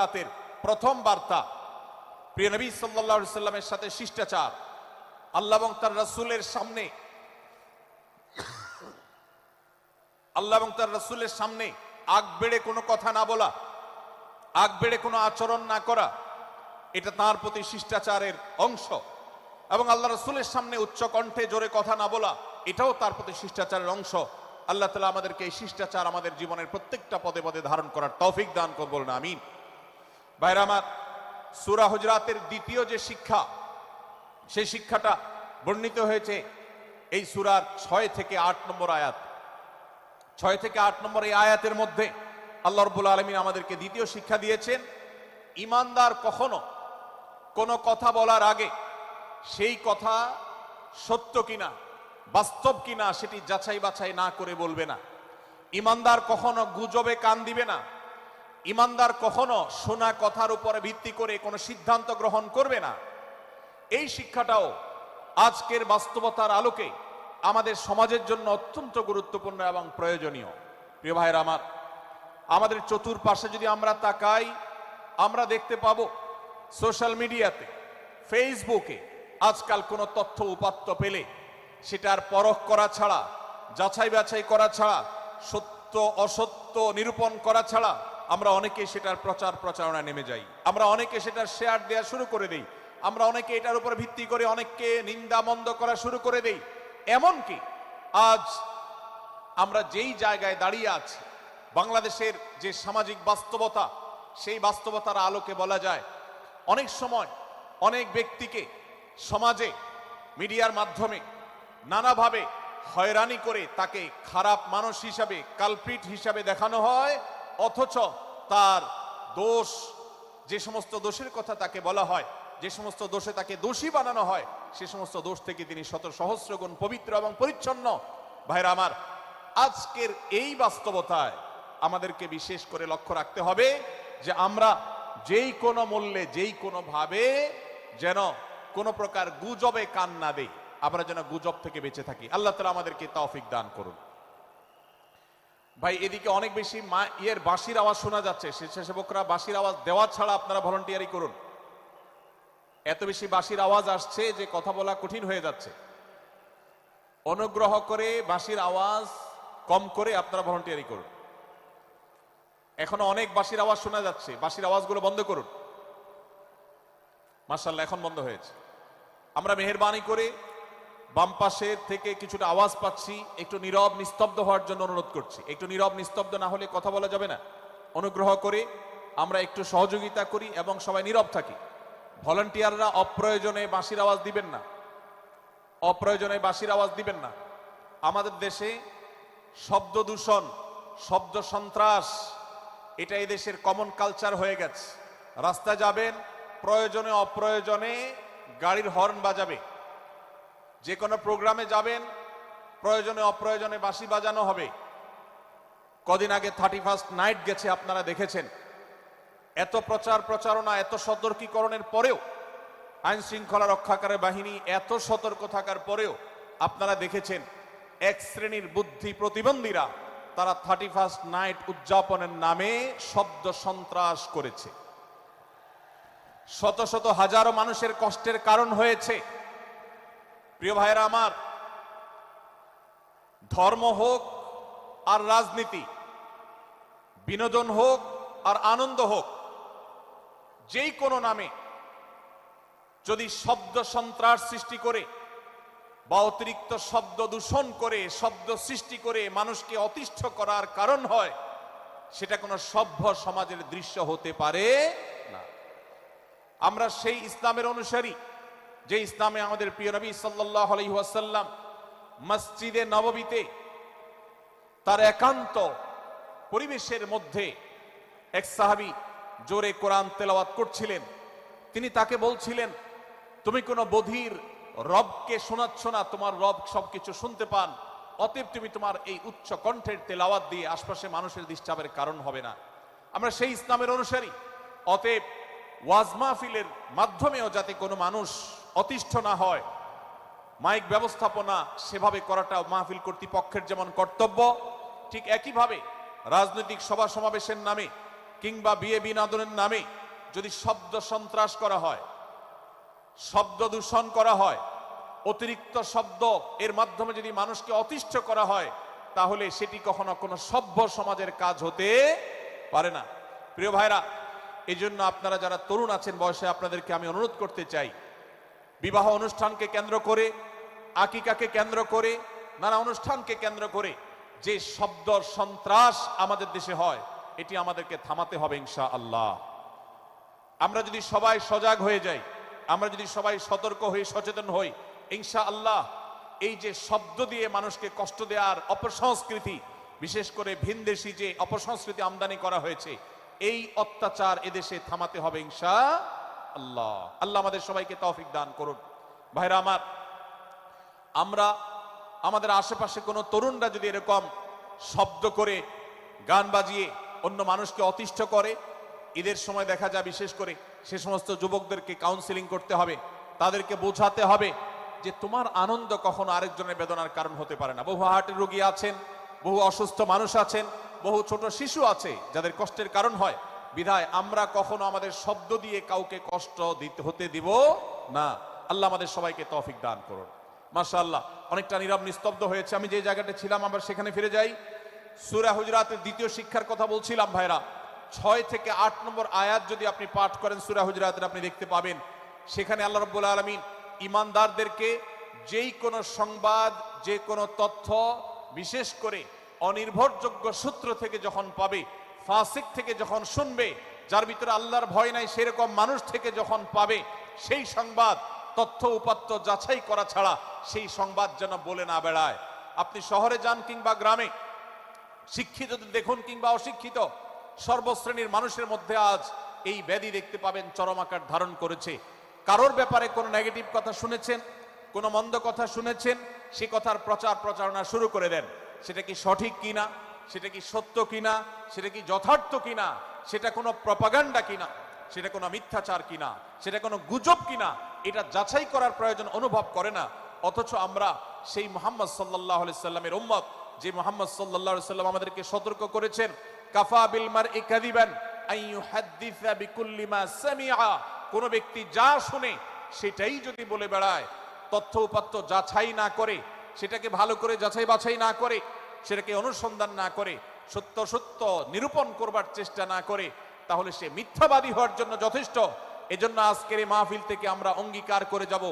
রাতের প্রথম বার্তা। প্রিয় নবী সাল্লাল্লাহু সাল্লামের সাথে শিষ্টাচার। আল্লাহ এবং তার রাসূলের সামনে। আল্লাহ এবং তার রাসূলের সামনে আগ বেড়ে কোনো কথা না বলা, আগ বেড়ে কোনো আচরণ না করা, এটা তার প্রতি শিষ্টাচারের অংশ। এবং আল্লাহ রসুলের সামনে উচ্চ কণ্ঠে জোরে কথা না বলা, এটাও তার প্রতি শিষ্টাচারের অংশ। আল্লাহ তালা আমাদেরকে এই শিষ্টাচার আমাদের জীবনের প্রত্যেকটা পদে পদে ধারণ করার তৌফিক দান করব না আমিন। বাইরে আমার, সুরা হুজরাতের দ্বিতীয় যে শিক্ষা, সেই শিক্ষাটা বর্ণিত হয়েছে এই সুরার ছয় থেকে আট নম্বর আয়াত। ছয় থেকে আট নম্বর এই আয়াতের মধ্যে আল্লাহ রব্বুল আলমিন আমাদেরকে দ্বিতীয় শিক্ষা দিয়েছেন, ইমানদার কখনো কোনো কথা বলার আগে সেই কথা সত্য কিনা, বাস্তব কিনা সেটি যাচাই বাছাই না করে বলবে না। ইমানদার কখনো গুজবে কান দিবে না ইমানদার কখনো শোনা কথার উপরে ভিত্তি করে কোনো সিদ্ধান্ত গ্রহণ করবে না। এই শিক্ষাটাও আজকের বাস্তবতার আলোকে আমাদের সমাজের জন্য অত্যন্ত গুরুত্বপূর্ণ এবং প্রয়োজনীয়। প্রিয় ভাইয়ের আমার, আমাদের চতুর্পাশে যদি আমরা তাকাই, আমরা দেখতে পাবো সোশ্যাল মিডিয়াতে, ফেসবুকে আজকাল কোনো তথ্য উপাত্ত পেলে সেটার পরখ করা ছাড়া যাচাই বাছাই করা ছাড়া সত্য অসত্য নিরূপণ করা ছাড়া আমরা অনেকে সেটার প্রচার প্রচারণা নেমে যাই। আমরা অনেকে সেটার শেয়ার দেওয়া শুরু করে দেই। আমরা অনেকে এটার উপর ভিত্তি করে অনেককে নিন্দা মন্দ করা শুরু করে দেই। এমনকি আজ আমরা যেই জায়গায় দাঁড়িয়ে আছি, বাংলাদেশের যে সামাজিক বাস্তবতা, সেই বাস্তবতার আলোকে বলা যায়, অনেক সময় অনেক ব্যক্তিকে সমাজে, মিডিয়ার মাধ্যমে নানাভাবে হয়রানি করে তাকে খারাপ মানুষ হিসাবে, কালপ্রিট হিসাবে দেখানো হয় অথচ তার দোষ, যে সমস্ত দোষের কথা তাকে বলা হয়, যে সমস্ত দোষে তাকে দোষী বানানো হয়, সে সমস্ত দোষ থেকে তিনি শত সহস্র গুণ পবিত্র এবং পরিচ্ছন্ন। ভাইরা আমার, আজকের এই বাস্তবতায় আমাদেরকে বিশেষ করে লক্ষ্য রাখতে হবে যে আমরা যেই কোনো মূল্যে, যেই কোনো ভাবে যেন কোনো প্রকার গুজবে কান না দেই, আমরা যেন গুজব থেকে বেঁচে থাকি। আল্লাহ তালা আমাদেরকে তৌফিক দান করুন। ভাই, এদিকে অনেক বেশি মা, ইয়ের বাঁশির আওয়াজ শোনা যাচ্ছে। স্বেচ্ছাসেবকরা বাঁশির আওয়াজ দেওয়া ছাড়া আপনারা ভলেন্টিয়ারি করুন। এত বেশি বাঁশির আওয়াজ আসছে যে কথা বলা কঠিন হয়ে যাচ্ছে। অনুগ্রহ করে বাঁশির আওয়াজ কম করে আপনারা ভলেন্টিয়ারি করুন। এখনও অনেক বাঁশির আওয়াজ শোনা যাচ্ছে। বাঁশির আওয়াজগুলো বন্ধ করুন। মার্শাল্লাহ এখন বন্ধ হয়েছে। আমরা মেহরবানি করে বাম পাশের থেকে কিছুটা আওয়াজ পাচ্ছি, একটু নীরব, নিস্তব্ধ হওয়ার জন্য অনুরোধ করছি। একটু নীরব, নিস্তব্ধ না হলে কথা বলা যাবে না। অনুগ্রহ করে আমরা একটু সহযোগিতা করি এবং সবাই নীরব থাকি। ভলান্টিয়াররা অপ্রয়োজনে বাঁশির আওয়াজ দিবেন না। অপ্রয়োজনে বাঁশির আওয়াজ দিবেন না। আমাদের দেশে শব্দ দূষণ, শব্দ সন্ত্রাস, এটা এই দেশের কমন কালচার হয়ে গেছে। রাস্তায় যাবেন, প্রয়োজনে অপ্রয়োজনে গাড়ির হর্ন বাজাবে। যে কোনো প্রোগ্রামে যাবেন, প্রয়োজনে অপ্রয়োজনে বাঁশি বাজানো হবে। কদিন আগে থার্টি ফার্স্ট নাইট গেছে, আপনারা দেখেছেন। এত প্রচার প্রচারণা, এত সতর্কীকরণের পরেও, আইন শৃঙ্খলা রক্ষাকারী বাহিনী এত সতর্ক থাকার পরেও, আপনারা দেখেছেন, এক শ্রেণির বুদ্ধি প্রতিবন্ধীরা, তারা থার্টি ফার্স্ট নাইট উদযাপনের নামে শব্দ সন্ত্রাস করেছে। শত শত হাজারো মানুষের কষ্টের কারণ হয়েছে। প্রিয় ভাইয়েরা আমার, ধর্ম হোক আর রাজনীতি, বিনোদন হোক আর আনন্দ হোক, যেই কোনো নামে যদি শব্দ সন্ত্রাস সৃষ্টি করে বা অতিরিক্ত শব্দ দূষণ করে, শব্দ সৃষ্টি করে মানুষকে অতিষ্ঠ করার কারণ হয়, সেটা কোনো সভ্য সমাজের দৃশ্য হতে পারে না। আমরা সেই ইসলামের অনুসারী যে ইসলামে আমাদের প্রিয় নবী সাল্লাহ আলহিহাসাল্লাম মসজিদে নববীতে তার একান্ত পরিবেশের মধ্যে এক সাহাবি জোরে কোরআন তেলাওয়াত করছিলেন। তিনি তাকে বলছিলেন, তুমি কোনো বধির রবকে শোনাচ্ছ না, তোমার রব সবকিছু শুনতে পান, অতএব তুমি তোমার এই উচ্চ কণ্ঠের তেলাওয়াত দিয়ে আশপাশে মানুষের ডিস্টার্বের কারণ হবে না। আমরা সেই ইসলামের অনুসারী, অতএব ওয়াজ মাহফিলের মাধ্যমেও যাতে কোনো মানুষ অতিষ্ঠ না হয়, মাইক ব্যবস্থাপনা সেভাবে করাটা মাহফিল কর্তৃপক্ষের যেমন কর্তব্য, ঠিক একইভাবে রাজনৈতিক সভা সমাবেশের নামে কিংবা বিয়ে বিনোদনের নামে যদি শব্দ সন্ত্রাস করা হয়, শব্দ দূষণ করা হয়, অতিরিক্ত শব্দ এর মাধ্যমে যদি মানুষকে অতিষ্ঠ করা হয়, তাহলে সেটি কখনো কোনো সভ্য সমাজের কাজ হতে পারে না। প্রিয় ভাইরা এই আপনারা যারা তরুণ আছেন বয়সে আপনাদেরকে আমি অনুরোধ করতে চাই বিবাহ অনুষ্ঠানকে কেন্দ্র করে, আকিকাকে কেন্দ্র করে, নানা অনুষ্ঠানকে কেন্দ্র করে যে শব্দ সন্ত্রাস আমাদের দেশে হয়, এটি আমাদেরকে থামাতে হবে ইনশা আল্লাহ আমরা যদি সবাই সজাগ হয়ে যাই, আমরা যদি সবাই সতর্ক হয়ে সচেতন হই ইনশা আল্লাহ এই যে শব্দ দিয়ে মানুষকে কষ্ট দেওয়ার অপসংস্কৃতি, বিশেষ করে ভিনদেশি যে অপসংস্কৃতি আমদানি করা হয়েছে, এই অত্যাচার এদেশে থামাতে হবে ইনশা আল্লাহ। আল্লাহ আমাদের সবাইকে তৌফিক দান করুন। ভাইরা আমার, আমরা আমাদের আশেপাশে কোনো তরুণরা যদি এরকম শব্দ করে, গান বাজিয়ে অন্য মানুষকে অতিষ্ঠ করে, ঈদের সময় দেখা যায় বিশেষ করে সে সমস্ত যুবকদেরকে কাউন্সিলিং করতে হবে, তাদেরকে বোঝাতে হবে যে তোমার আনন্দ কখনো আরেকজনের বেদনার কারণ হতে পারে না। বহু হার্টের রোগী আছেন, বহু অসুস্থ মানুষ আছেন, বহু ছোট শিশু আছে যাদের কষ্টের কারণ হয়। বিধায় আমরা কখনো আমাদের শব্দ দিয়ে কাউকে কষ্ট দিতে হতে দিব না। আল্লাহ আমাদের সবাইকে তফিক দান করুন। মাশাআল্লাহ, অনেকটা নীরব নিস্তব্ধ হয়েছে। আমি যে জায়গাটা ছিলাম আবার সেখানে ফিরে যাই। সূরা হুজরাতের দ্বিতীয় শিক্ষার কথা বলছিলাম ভাইরা। ছয় থেকে আট নম্বর আয়াত যদি আপনি পাঠ করেন, সূরা হুজরাতের আপনি দেখতে পাবেন। সেখানে আল্লাহ রাব্বুল আলামিন ইমানদারদেরকে যেই কোনো সংবাদ, যে কোনো তথ্য, বিশেষ করে অনির্ভরযোগ্য সূত্র থেকে যখন পাবে ফাসিক থেকে যখন শুনবে, যার ভিতরে আল্লাহর ভয় নাই, সেরকম মানুষ থেকে যখন পাবে, সেই সংবাদ, তথ্য উপাত্ত যাচাই করা ছাড়া সেই সংবাদ যেন বলে না বেড়ায়। আপনি শহরে যান কিংবা গ্রামে, শিক্ষিত দেখুন কিংবা অশিক্ষিত, সর্বশ্রেণীর মানুষের মধ্যে আজ এই ব্যাধি দেখতে পাবেন, চরম আকার ধারণ করেছে। কারোর ব্যাপারে কোনো নেগেটিভ কথা শুনেছেন, কোনো মন্দ কথা শুনেছেন, সে কথার প্রচার প্রচারণা শুরু করে দেন। সেটা কি সঠিক কিনা? সেটা কি সত্য কিনা? সেটা কি যথার্থ কিনা? সেটা কোনো প্রপাগান্ডা কিনা? সেটা কোনো মিথ্যাচার কিনা? সেটা কোনো গুজব কিনা? এটা যাচাই করার প্রয়োজন অনুভব করে না। অথচ আমরা সেই মোহাম্মদ সাল্লাহ সাল্লামের উম্মত, যে মোহাম্মদ সাল্লাহ সাল্লাম আমাদেরকে সতর্ক করেছেন, কাফা বিল মার ইকাদিবান আইয়ুহাদ্দিসা বিকুল্লি মা সামিআ। কোন ব্যক্তি যা শুনে সেটাই যদি বলে বেড়ায়, তথ্য উপাত্ত যাচাই না করে, সেটাকে ভালো করে যাচাই বাছাই না করে সেটাকে অনুসন্ধান না করে, সত্য সত্য নিরূপণ করবার চেষ্টা না করে, তাহলে সে মিথ্যাবাদী হওয়ার জন্য যথেষ্ট। এজন্য আজকের এই মাহফিল থেকে আমরা অঙ্গীকার করে যাব।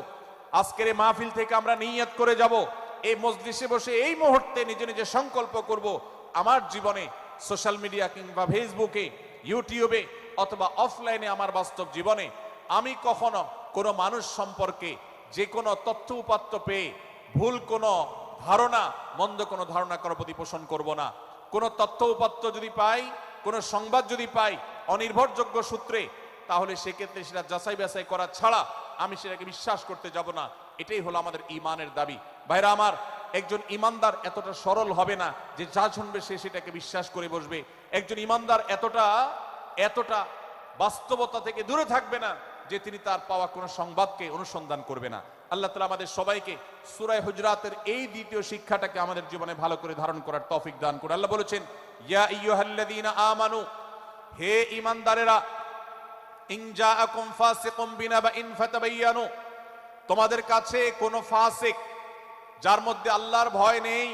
আজকের এই মাহফিল থেকে আমরা নিয়ত করে যাব। এই মজলিসে বসে এই মুহূর্তে নিজে নিজে সংকল্প করব, আমার জীবনে সোশ্যাল মিডিয়া কিংবা ফেসবুকে, ইউটিউবে অথবা অফলাইনে আমার বাস্তব জীবনে আমি কখনো কোনো মানুষ সম্পর্কে যে কোনো তথ্য উপাত্ত পেয়ে ভুল কোনো ধারণা, মন্দ কোনো ধারণা করার প্রতি পোষণ করব না। কোনো তথ্য উপাত্ত যদি পাই, কোনো সংবাদ যদি পাই, অনির্ভরযোগ্য সূত্রে, তাহলে সেক্ষেত্রে সেটা যাচাই বাছাই করা ছাড়া আমি সেটাকে বিশ্বাস করতে যাব না। এটাই হলো আমাদের ইমানের দাবি। ভাইরা আমার, একজন ইমানদার এতটা সরল হবে না যে যা শুনবে সে সেটাকে বিশ্বাস করে বসবে। একজন ইমানদার এতটা এতটা বাস্তবতা থেকে দূরে থাকবে না যে তিনি তার পাওয়া কোনো সংবাদকে অনুসন্ধান করবে না। আল্লাহ তালা আমাদের সবাইকে সুরায় হুজরাতের এই দ্বিতীয় শিক্ষাটাকে আমাদের জীবনে ভালো করে ধারণ করার তৌফিক দান করে আল্লাহ বলেছেন, ইয়া ইয়ুহাল্লাযীনা আমানু, হে ইমানদারেরা ইন জাআকুম ফাসিকুম বিনাবাইন ফাতাবায়ানু তোমাদের কাছে কোনো ফাসিক যার মধ্যে আল্লাহর ভয় নেই,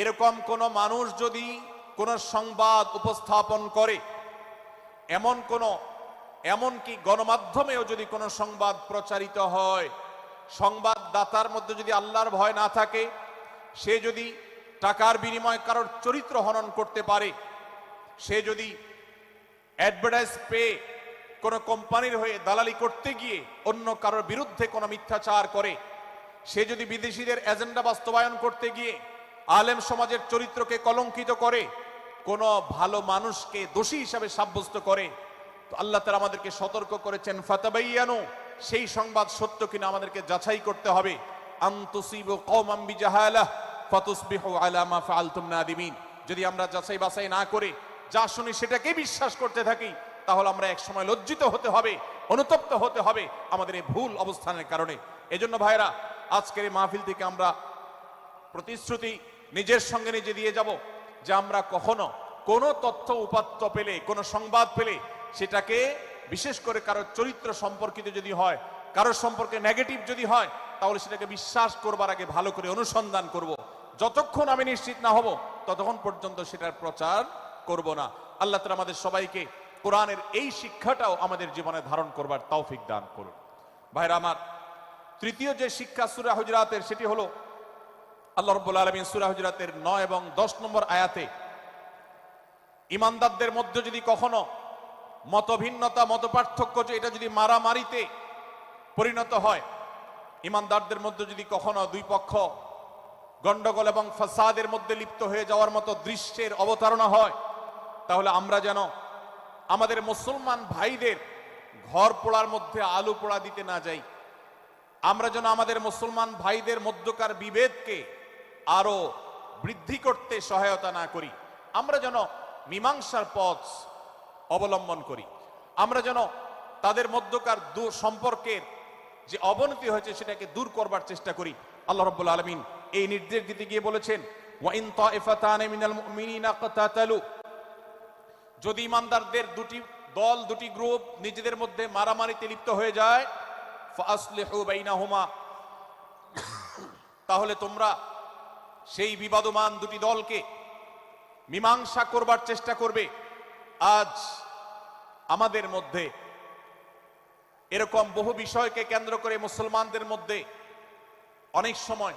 এরকম কোন মানুষ যদি কোন সংবাদ উপস্থাপন করে, এমন কোন, এমনকি গণমাধ্যমেও যদি কোনো সংবাদ প্রচারিত হয় সংবাদদাতার মধ্যে যদি আল্লাহর ভয় না থাকে, সে যদি টাকার বিনিময়ে কারোর চরিত্র হনন করতে পারে, সে যদি অ্যাডভার্টাইজ পেয়ে কোনো কোম্পানির হয়ে দালালি করতে গিয়ে অন্য কারোর বিরুদ্ধে কোনো মিথ্যাচার করে, সে যদি বিদেশিদের এজেন্ডা বাস্তবায়ন করতে গিয়ে আলেম সমাজের চরিত্রকে কলঙ্কিত করে, কোনো ভালো মানুষকে দোষী হিসাবে সাব্যস্ত করে, তো আল্লাহ তালা আমাদেরকে সতর্ক করেছেন, ফাতাবাইয়ানু সেই সংবাদ সত্য কিনা আমাদেরকে যাচাই করতে হবে। যদি আমরা যাচাই বাছাই না করে যা শুনি সেটাকে বিশ্বাস করতে থাকি, তাহলে আমরা এক সময় লজ্জিত হতে হবে, অনুতপ্ত হতে হবে আমাদের এই ভুল অবস্থানের কারণে। এজন্য ভাইরা আজকের এই মাহফিল থেকে আমরা প্রতিশ্রুতি নিজের সঙ্গে নিজে দিয়ে যাব যে আমরা কখনো কোনো তথ্য উপাত্ত পেলে, কোনো সংবাদ পেলে সেটাকে বিশেষ করে কারও চরিত্র সম্পর্কিত যদি হয় কারোর সম্পর্কে নেগেটিভ যদি হয়, তাহলে সেটাকে বিশ্বাস করবার আগে ভালো করে অনুসন্ধান করব। যতক্ষণ আমি নিশ্চিত না হব, ততক্ষণ পর্যন্ত সেটার প্রচার করব না আল্লাহ তালা আমাদের সবাইকে কোরআনের এই শিক্ষাটাও আমাদের জীবনে ধারণ করবার তৌফিক দান করুন ভাইরা আমার, তৃতীয় যে শিক্ষা সুরা হুজরাতের, সেটি হলো আল্লাহ রব্বুল আলমিন সুরা হুজরাতের নয় এবং দশ নম্বর আয়াতে ইমানদারদের মধ্যে যদি কখনো মতভিন্নতা মত পার্থক্য যে এটা যদি মারামারিতে পরিণত হয়, ইমানদারদের মধ্যে যদি কখনো দুই পক্ষ গন্ডগোল এবং ফাসাদের মধ্যে লিপ্ত হয়ে যাওয়ার মতো দৃশ্যের অবতারণা হয়, তাহলে আমরা যেন আমাদের মুসলমান ভাইদের ঘর পোড়ার মধ্যে আলু পোড়া দিতে না যাই। আমরা যেন আমাদের মুসলমান ভাইদের মধ্যকার বিভেদকে আরও বৃদ্ধি করতে সহায়তা না করি। আমরা যেন মীমাংসার পথ অবলম্বন করি। আমরা যেন তাদের মধ্যকার দু- সম্পর্কের যে অবনতি হয়েছে সেটাকে দূর করবার চেষ্টা করি। আল্লাহ রাব্বুল আলমিন এই নির্দেশ দিতে গিয়ে বলেছেন ওয়াইন মিনাল যদি ইমানদারদের দুটি দল, দুটি গ্রুপ নিজেদের মধ্যে মারামারিতে লিপ্ত হয়ে যায় তাহলে তোমরা সেই বিবাদমান দুটি দলকে মীমাংসা করবার চেষ্টা করবে। আজ আমাদের মধ্যে এরকম বহু বিষয়কে কেন্দ্র করে মুসলমানদের মধ্যে অনেক সময়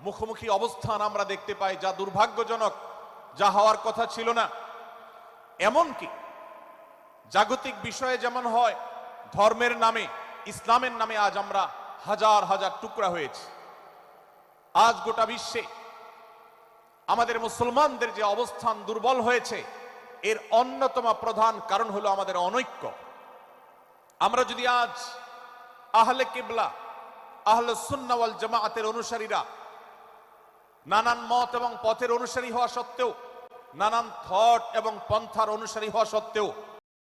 মুখোমুখি অবস্থান আমরা দেখতে পাই, যা দুর্ভাগ্যজনক, যা হওয়ার কথা ছিল না। এমনকি জাগতিক বিষয়ে যেমন হয়, ধর্মের নামে, ইসলামের নামে আজ আমরা হাজার হাজার টুকরা হয়েছি। আজ গোটা বিশ্বে আমাদের মুসলমানদের যে অবস্থান দুর্বল হয়েছে এর অন্যতম প্রধান কারণ হলো আমাদের অনৈক্য। আমরা যদি আজ আহলে কিবলা, আহলে সুন্নাওয়াল জামাতের অনুসারীরা নানান মত এবং পথের অনুসারী হওয়া সত্ত্বেও, নানান থট এবং পন্থার অনুসারী হওয়া সত্ত্বেও